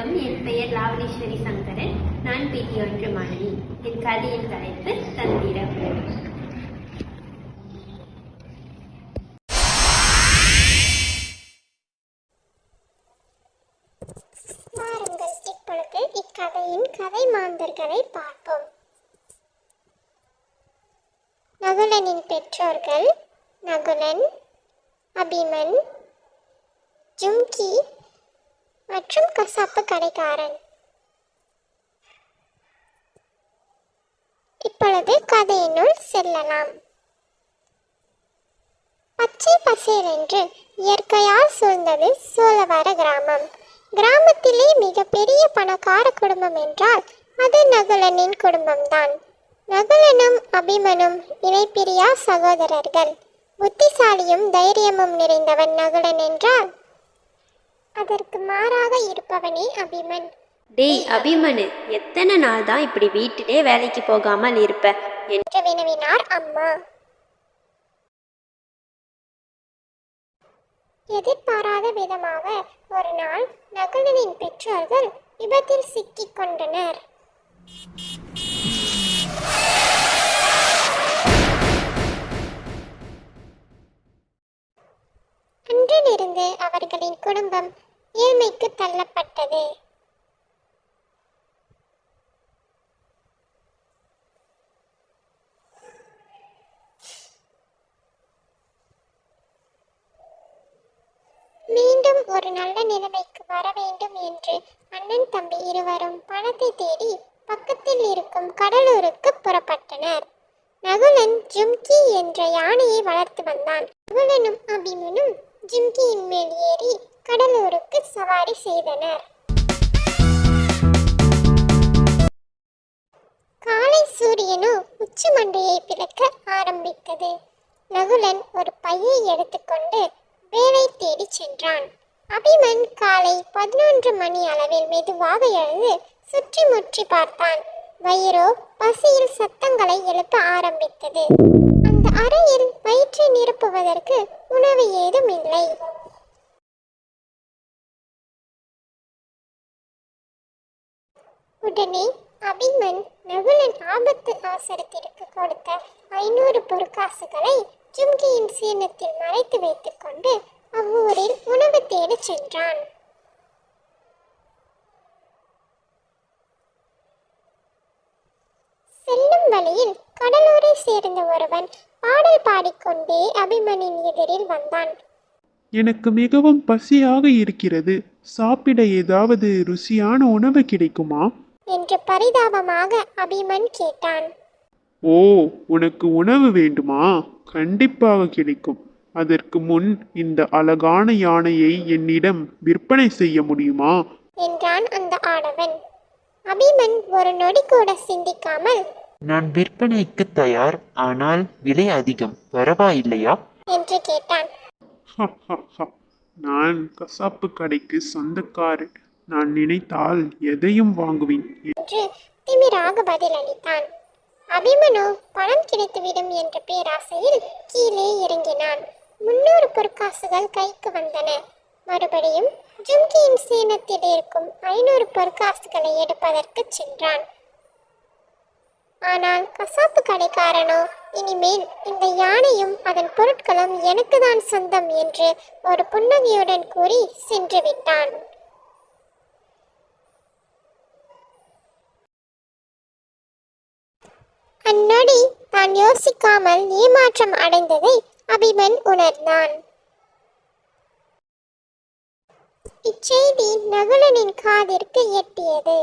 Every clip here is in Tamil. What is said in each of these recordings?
வணக்கம். என் பெயர் லாவணீஸ்வரி சங்கரன். நான் பிடி ஒன்று மாணவி. என் கதையின் தலைப்பு தந்திரம். வாருங்கள். இப்பொழுது இக்கதையின் கதை மாந்தர்களை பார்ப்போம். நகுலனின் பெற்றோர்கள் நகுலன் அபிமன் ஜும்கி மற்றும் கசாப்பு கடைக்காரன். இப்பொழுது கதையினுள் செல்லலாம். பச்சை பசேலென்று இயற்கையால் சூழ்ந்தது சோழவர கிராமம். கிராமத்திலே மிகப்பெரிய பணக்கார குடும்பம் என்றால் அது நகுலனின் குடும்பம்தான். நகுலனும் அபிமனும் இணைப்பிரியா சகோதரர்கள். புத்திசாலியும் தைரியமும் நிறைந்தவன் நகுலன் என்றால் அதற்கு மாறாக இருப்பவனே அபிமன். டேய் அபிமனு எத்தனை நாள் தான் இப்படி வீட்டிலே வேலைக்கு போகாமல் இருப்ப? என் என்று வினவினார் அம்மா. எதிர்பாராத விதமாக ஒரு நாள் நகுலனின் பெற்றோர்கள் விபத்தில் சிக்கிக் கொண்டனர். இருந்து அவர்களின் குடும்பம் ஏழ்மைக்கு தள்ளப்பட்டது. மீண்டும் ஒரு நல்ல நிலைமைக்கு வர வேண்டும் என்று அண்ணன் தம்பி இருவரும் பணத்தை தேடி பக்கத்தில் இருக்கும் கடலூருக்கு புறப்பட்டனர். நகுலன் ஜும்கி என்ற யானையை வளர்த்து வந்தான். நகுலனும் அபிமனும் ஜும்கியின் மேல் ஏறி கடலூருக்கு சவாரி செய்தனர். காலை சூரியனோ உச்சி மண்டையை பிளக்க ஆரம்பித்தது. நகுலன் ஒரு பையை எடுத்துக்கொண்டு வேலை தேடி சென்றான். அபிமன் காலை பதினொன்று மணி அளவில் மெதுவாக எழுந்து சுற்றி முற்றி பார்த்தான். வயிறோ பசியில் சத்தங்களை எழுப்ப ஆரம்பித்தது. அந்த அறையில் வயிற்றை நிரப்புவதற்கு உணவு ஏதும் இல்லை. உடனே அபிமன் நகுலன் ஆபத்து அவசரத்திற்கு கொடுத்த ஐநூறு பொற்காசுகளை ஜும்கியின் சீனத்தில் மறைத்து வைத்துக்கொண்டு அவ்வூரில் உணவு தேடச் சென்றான். செல்லும் வழியில் கடலூரை சேர்ந்த ஒருவன் பாடிக்கொண்டே அபிமனின் எதிரில் வந்தான். எனக்கு மிகவும் பசியாக இருக்கிறது. சாப்பிட ஏதாவது ருசியான உணவு கிடைக்குமா? என்று பரிதாபமாக அபிமன் கேட்டான். ஓ உனக்கு உணவு வேண்டுமா? கண்டிப்பாக கிடைக்கும். அதற்கு முன் இந்த அழகான யானையை என்னிடம் விற்பனை செய்ய முடியுமா? என்றான் அந்த ஆடவன். அபிமன் ஒரு நொடி கூட சிந்திக்காமல் நான் விற்பனைக்கு தயார் ஆனால் விலை அதிகம். பரவாயில்லையா என்று கேட்டான். நான் கசாப்பு கடைக்கு சொந்தக்காரன். நான் நினைத்தால் எதையும் வாங்குவேன். என்று திமிராக பதிலளித்தான். அபிமனோ பணம் கிடைத்துவிடும் என்ற பேராசையில் கீழே இறங்கினான். முன்னூறு பொற்காசுகள் கைக்கு வந்தன. மறுபடியும் ஜும்கியின் சீனத்தில் இருக்கும் ஐநூறு பொற்காசுகளை எடுப்பதற்கு சென்றான். ஆனால் கசாப்பு கடைக்காரனோ இனிமேல் இந்த யானையும் அதன் பொருட்களும் எனக்கு தான் சொந்தம் என்று ஒரு புன்னகையுடன் கூறி சென்று விட்டான். அந்நொடி தான் யோசிக்காமல் ஏமாற்றம் அடைந்ததை அபிமன் உணர்ந்தான். இச்செய்தி நகுலனின் காதிற்கு எட்டியது.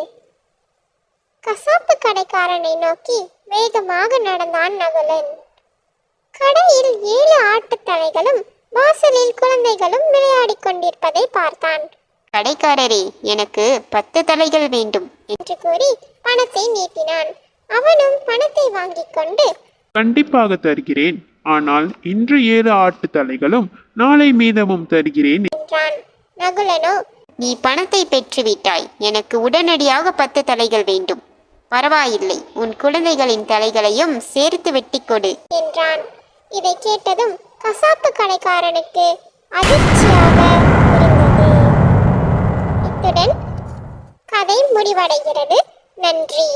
கசாப்பு கடைக்காரனை நோக்கி வேகமாக நடந்தான் நகுலன். கடையில் ஏழு ஆட்டுத் தலைகளும் வாசலில் குழந்தைகளும் விளையாடிக் கொண்டிருப்பதை பார்த்தான். கடைக்காரரே எனக்கு பத்து தலைகள் வேண்டும் என்று கூறி பணத்தை நீட்டினான். அவனும் பணத்தை வாங்கிக் கொண்டு கண்டிப்பாக தருகிறேன் ஆனால் இன்று ஏழு ஆட்டு தலைகளும் நாளை மீதமும் தருகிறேன் என்றான். நகுலனோ நீ பணத்தை பெற்றுவிட்டாய் எனக்கு உடனடியாக பத்து தலைகள் வேண்டும். பரவாயில்லை. உன் குழந்தைகளின் தலைகளையும் சேர்த்து வெட்டி கொடு என்றான். இதை கேட்டதும் கசாப்பு கடைக்காரனுக்கு அதிர்ச்சியாக இருந்தது இத்துடன் கதை முடிவடைகிறது. நன்றி.